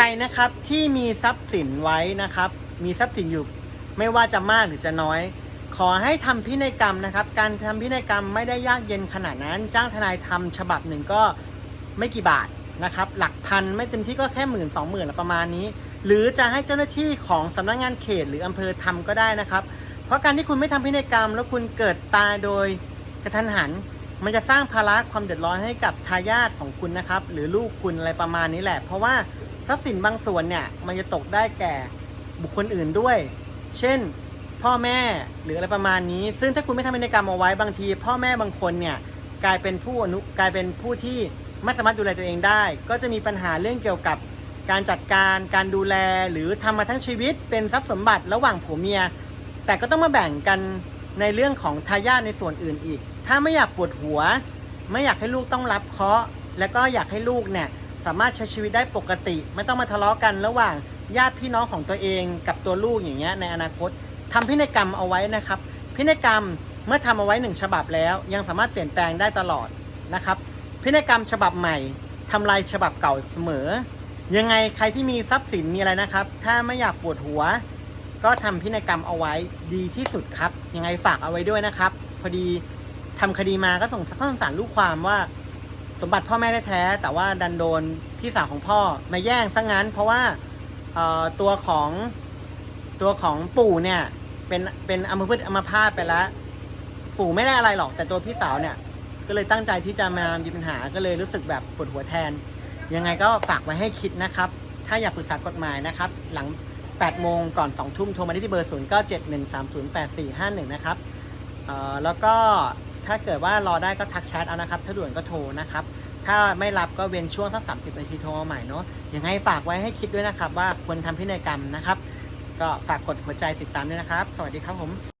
ใครนะครับที่มีทรัพย์สินไว้นะครับ มีทรัพย์สินอยู่ไม่ว่าจะมากหรือจะน้อย ขอให้ทำพินัยกรรมนะครับ การทำพินัยกรรมไม่ได้ยากเย็นขนาดนั้น จ้างทนายทำฉบับหนึ่งก็ไม่กี่บาทนะครับ หลักพันไม่เต็มที่ก็แค่หมื่นสองหมื่นประมาณนี้ หรือจะให้เจ้าหน้าที่ของสำนักงานเขตหรืออำเภอทำก็ได้นะครับ เพราะการที่คุณไม่ทำพินัยกรรม แล้วคุณเกิดตายโดยกระทันหันมันจะสร้างภาระความเดือดร้อนให้กับทายาทของคุณนะครับ หรือลูกคุณอะไรประมาณนี้แหละ เพราะว่า ทรัพย์สินบางส่วนเนี่ยมันจะตกได้แก่บุคคลอื่นด้วย เช่น พ่อแม่หรืออะไรประมาณนี้ ซึ่งถ้าคุณไม่ทำพินัยกรรมเอาไว้บางที พ่อแม่บางคนเนี่ยกลายเป็นผู้อนุกลายเป็นผู้ที่ไม่สามารถดูแลตัวเองได้ ก็จะมีปัญหาเรื่องเกี่ยวกับการจัดการการดูแลหรือทำมาทั้งชีวิต เป็นทรัพย์สมบัติระหว่างผัวเมีย แต่ก็ต้องมาแบ่งกันในเรื่องของทายาทในส่วนอื่นอีก ถ้าไม่อยากปวดหัว ไม่อยากให้ลูกต้องรับเคราะห์แล้วก็อยากให้ลูกเนี่ย สามารถใช้ชีวิตได้ปกติ ไม่ต้องมาทะเลาะกันระหว่างญาติพี่น้องของตัวเองกับตัวลูกอย่างเงี้ยในอนาคตทำพินัยกรรมเอาไว้นะครับ พินัยกรรมเมื่อทำเอาไว้หนึ่งฉบับแล้ว ยังสามารถเปลี่ยนแปลงได้ตลอดนะครับ พินัยกรรมฉบับใหม่ทำลายฉบับเก่าเสมอ ยังไงใครที่มีทรัพย์สินมีอะไรนะครับ ถ้าไม่อยากปวดหัว ก็ทำพินัยกรรมเอาไว้ดีที่สุดครับ ยังไงฝากเอาไว้ด้วยนะครับ พอดีทำคดีมาก็ส่งข้อสงสารลูกความว่า สมบัติพ่อแม่แท้ๆแต่ว่าดันโดนพี่สาวของพ่อมาแย่งซะงั้น เพราะว่าตัวของตัวของปู่เนี่ยเป็นเป็นอัมพฤกษ์อมพาตไปแล้ว ปู่ไม่ได้อะไรหรอก แต่ตัวพี่สาวเนี่ย ก็เลยตั้งใจที่จะมามีปัญหาก็เลยรู้สึกแบบปวดหัวแทน ยังไงก็ฝากไว้ให้คิดนะครับ ถ้าอยากปรึกษากฎหมายนะครับ หลัง 8 โมงก่อน 2 ทุ่มโทรมาได้ที่เบอร์ 0 9 7 1 3 0 8 4 5 1 นะครับแล้วก็ ถ้าเกิดว่ารอได้ก็ทักแชทเอานะครับ ถ้าด่วนก็โทรนะครับ ถ้าไม่รับก็เว้นช่วงสักสามสิบนาทีโทรมาใหม่เนาะยังไงฝากไว้ให้คิดด้วยนะครับ ว่าควรทำพินัยกรรมนะครับ ก็ฝากกดหัวใจติดตามด้วยนะครับ สวัสดีครับผม